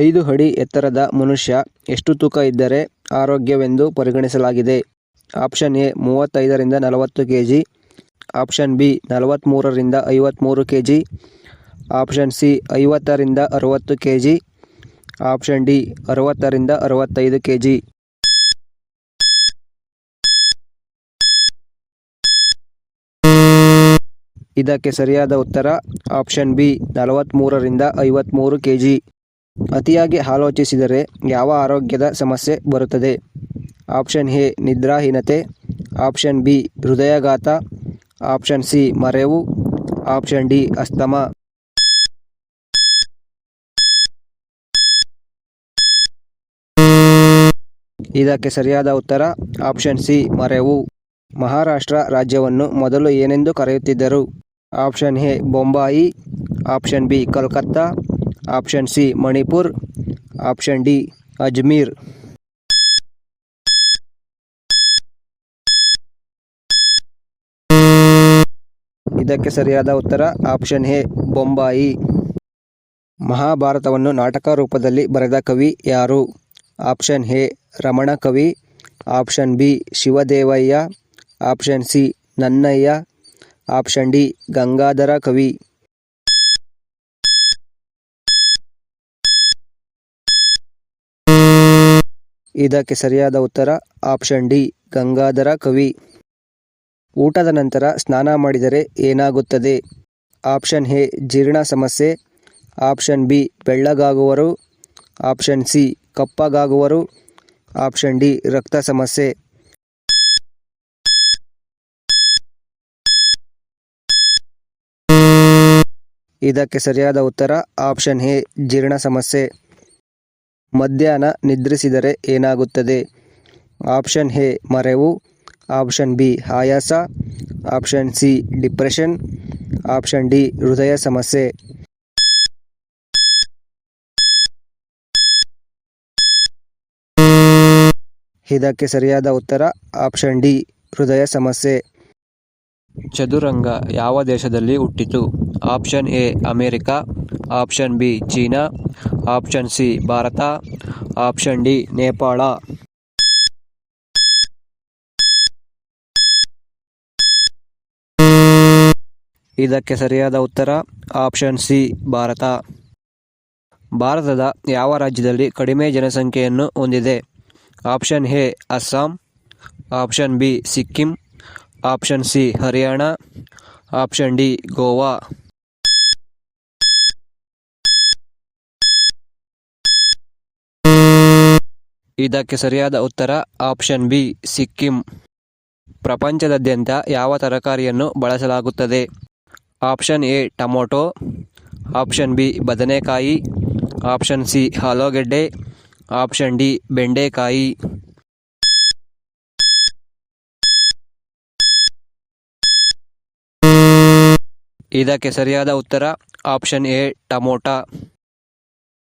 ಐದು ಅಡಿ ಎತ್ತರದ ಮನುಷ್ಯ ಎಷ್ಟು ತೂಕ ಇದ್ದರೆ ಆರೋಗ್ಯವೆಂದು ಪರಿಗಣಿಸಲಾಗಿದೆ? ಆಪ್ಷನ್ ಎ ಮೂವತ್ತೈದರಿಂದ ನಲವತ್ತು ಕೆ ಜಿ ಆಪ್ಷನ್ ಬಿ ನಲವತ್ತ್ಮೂರರಿಂದ ಐವತ್ತ್ಮೂರು ಕೆ ಜಿ ಆಪ್ಷನ್ ಸಿ ಐವತ್ತರಿಂದ ಅರವತ್ತು ಕೆಜಿ, ಆಪ್ಷನ್ ಡಿ ಅರವತ್ತರಿಂದ ಅರವತ್ತೈದು ಕೆಜಿ ಇದಕ್ಕೆ ಸರಿಯಾದ ಉತ್ತರ ಆಪ್ಷನ್ ಬಿ ನಲವತ್ತ್ಮೂರರಿಂದ ಐವತ್ತ್ಮೂರು ಕೆ ಕೆಜಿ ಅತಿಯಾಗಿ ಆಲೋಚಿಸಿದರೆ ಯಾವ ಆರೋಗ್ಯದ ಸಮಸ್ಯೆ ಬರುತ್ತದೆ? ಆಪ್ಷನ್ ಎ, ನಿದ್ರಾಹೀನತೆ. ಆಪ್ಷನ್ ಬಿ, ಹೃದಯಾಘಾತ. ಆಪ್ಷನ್ ಸಿ, ಮರೆವು. ಆಪ್ಷನ್ ಡಿ, ಅಸ್ತಮ. ಇದಕ್ಕೆ ಸರಿಯಾದ ಉತ್ತರ, ಆಪ್ಷನ್ ಸಿ, ಮರೆವು. ಮಹಾರಾಷ್ಟ್ರ ರಾಜ್ಯವನ್ನು ಮೊದಲು ಏನೆಂದು ಕರೆಯುತ್ತಿದ್ದರು? Option A, Bombay. Option B, Calcutta. Option C, Manipur. Option D, Ajmer. ಇದಕ್ಕೆ ಸರಿಯಾದ ಉತ್ತರ ಆಪ್ಷನ್ ಎ, ಬೊಂಬಾಯಿ. ಮಹಾಭಾರತವನ್ನು ನಾಟಕ ರೂಪದಲ್ಲಿ ಬರೆದ ಕವಿ ಯಾರು? Option A, Ramana Kavi. Option B, Shivadevayya. Option C, Nannayya. Option D, Gangadhara Kavi. ಇದಕ್ಕೆ ಸರಿಯಾದ ಉತ್ತರ ಆಪ್ಷನ್ ಡಿ, ಗಂಗಾಧರ ಕವಿ. ಊಟದ ನಂತರ ಸ್ನಾನ ಮಾಡಿದರೆ ಏನಾಗುತ್ತದೆ? ಆಪ್ಷನ್ ಎ, ಜೀರ್ಣ ಸಮಸ್ಯೆ. ಆಪ್ಷನ್ ಬಿ, ಬೆಳ್ಳಗಾಗುವರು. ಆಪ್ಷನ್ ಸಿ, ಕಪ್ಪಗಾಗುವರು. ಆಪ್ಷನ್ ಡಿ, ರಕ್ತ ಸಮಸ್ಯೆ. ಇದಕ್ಕೆ ಸರಿಯಾದ ಉತ್ತರ ಆಪ್ಷನ್ ಎ, ಜೀರ್ಣ ಸಮಸ್ಯೆ. ಮಧ್ಯಾಹ್ನ ನಿದ್ರಿಸಿದರೆ ಏನಾಗುತ್ತದೆ? ಆಪ್ಷನ್ ಎ, ಮರೆವು. ಆಪ್ಷನ್ ಬಿ, ಆಯಾಸ. Option C, depression. Option D, ಹೃದಯ ಸಮಸ್ಯೆ. ಇದಕ್ಕೆ ಸರಿಯಾದ ಉತ್ತರ, ಆಪ್ಷನ್ ಡಿ, ಹೃದಯ ಸಮಸ್ಯೆ. ಚದುರಂಗ ಯಾವ ದೇಶದಲ್ಲಿ ಹುಟ್ಟಿತು? Option A, America. Option B, China. Option C, Bharat. Option D, Nepal. ಇದಕ್ಕೆ ಸರಿಯಾದ ಉತ್ತರ, ಆಪ್ಷನ್ ಸಿ, ಭಾರತ. ಭಾರತದ ಯಾವ ರಾಜ್ಯದಲ್ಲಿ ಕಡಿಮೆ ಜನಸಂಖ್ಯೆಯನ್ನು ಹೊಂದಿದೆ? Option A, Assam. Option B, Sikkim. Option C, Haryana. Option D, Goa. ಇದಕ್ಕೆ ಸರಿಯಾದ ಉತ್ತರ ಆಪ್ಷನ್ ಬಿ, ಸಿಕ್ಕಿಂ. ಪ್ರಪಂಚದಾದ್ಯಂತ ಯಾವ ತರಕಾರಿಯನ್ನು ಬಳಸಲಾಗುತ್ತದೆ? Option A, tomato. Option B, ಬದನೆಕಾಯಿ. ಆಪ್ಷನ್ ಸಿ, ಆಲೂಗೆಡ್ಡೆ. ಆಪ್ಷನ್ ಡಿ, ಬೆಂಡೆಕಾಯಿ. ಇದಕ್ಕೆ ಸರಿಯಾದ ಉತ್ತರ ಆಪ್ಷನ್ ಎ, ಟಮೋಟ.